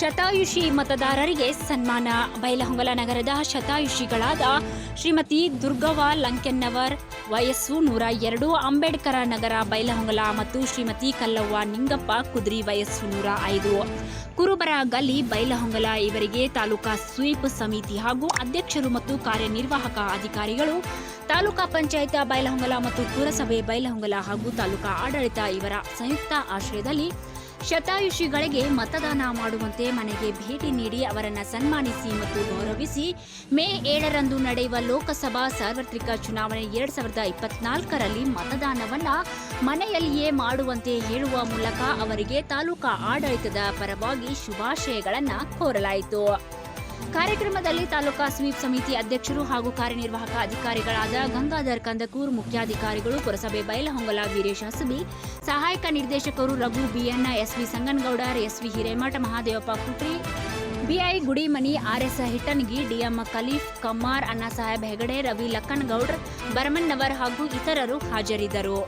ಶತಾಯುಷಿ ಮತದಾರರಿಗೆ ಸನ್ಮಾನ. ಬೈಲಹೊಂಗಲ ನಗರದ ಶತಾಯುಷಿಗಳಾದ ಶ್ರೀಮತಿ ದುರ್ಗವ್ವ ಲಂಕೆನ್ನವರ್, ವಯಸ್ಸು ನೂರ ಎರಡು, ಅಂಬೇಡ್ಕರ ನಗರ ಬೈಲಹೊಂಗಲ ಮತ್ತು ಶ್ರೀಮತಿ ಕಲ್ಲವ್ವ ನಿಂಗಪ್ಪ ಕುದ್ರಿ ವಯಸ್ಸು ನೂರ ಐದು. ಕುರುಬರ ಗಲ್ಲಿ ಬೈಲಹೊಂಗಲ ಇವರಿಗೆ ತಾಲೂಕಾ ಸ್ವೀಪ್ ಸಮಿತಿ ಹಾಗೂ ಅಧ್ಯಕ್ಷರು ಮತ್ತು ಕಾರ್ಯನಿರ್ವಾಹಕ ಅಧಿಕಾರಿಗಳು, ತಾಲೂಕಾ ಪಂಚಾಯತ್ ಬೈಲಹೊಂಗಲ ಮತ್ತು ಪುರಸಭೆ ಬೈಲಹೊಂಗಲ ಹಾಗೂ ತಾಲೂಕಾ ಆಡಳಿತ ಇವರ ಸಂಯುಕ್ತ ಆಶ್ರಯದಲ್ಲಿ ಶತಾಯುಷಿಗಳಿಗೆ ಮತದಾನ ಮಾಡುವಂತೆ ಮನೆಗೆ ಭೇಟಿ ನೀಡಿ ಅವರನ್ನು ಸನ್ಮಾನಿಸಿ ಮತ್ತು ಗೌರವಿಸಿ ಮೇ ಏಳರಂದು ನಡೆಯುವ ಲೋಕಸಭಾ ಸಾರ್ವತ್ರಿಕ ಚುನಾವಣೆ ಎರಡ್ ಸಾವಿರದ ಇಪ್ಪತ್ನಾಲ್ಕರಲ್ಲಿ ಮತದಾನವನ್ನ ಮನೆಯಲ್ಲಿಯೇ ಮಾಡುವಂತೆ ಹೇಳುವ ಮೂಲಕ ಅವರಿಗೆ ತಾಲೂಕಾ ಆಡಳಿತದ ಪರವಾಗಿ ಶುಭಾಶಯಗಳನ್ನು ಕೋರಲಾಯಿತು. ಕಾರ್ಯಕ್ರಮದಲ್ಲಿ ತಾಲೂಕಾ ಸ್ವೀಪ್ ಸಮಿತಿ ಅಧ್ಯಕ್ಷರು ಹಾಗೂ ಕಾರ್ಯನಿರ್ವಾಹಕ ಅಧಿಕಾರಿಗಳಾದ ಗಂಗಾಧರ್ ಕಂದಕೂರ್, ಮುಖ್ಯಾಧಿಕಾರಿಗಳು, ಪುರಸಭೆ ಬೈಲಹೊಂಗಲ ವೀರೇಶ್ ಹಸಬಿ ಸಹಾಯಕ ನಿರ್ದೇಶಕರು Raghu BN SV Sanganagoudar SV Hiremath, Mahadevappa Kutri, BI Gudimani, RS Hittangi, DM Khalif, Kammar Annasaheb Hegde, Ravi Lakkanagoudar Barmannavar ಹಾಗೂ ಇತರರು ಹಾಜರಿದ್ದರು.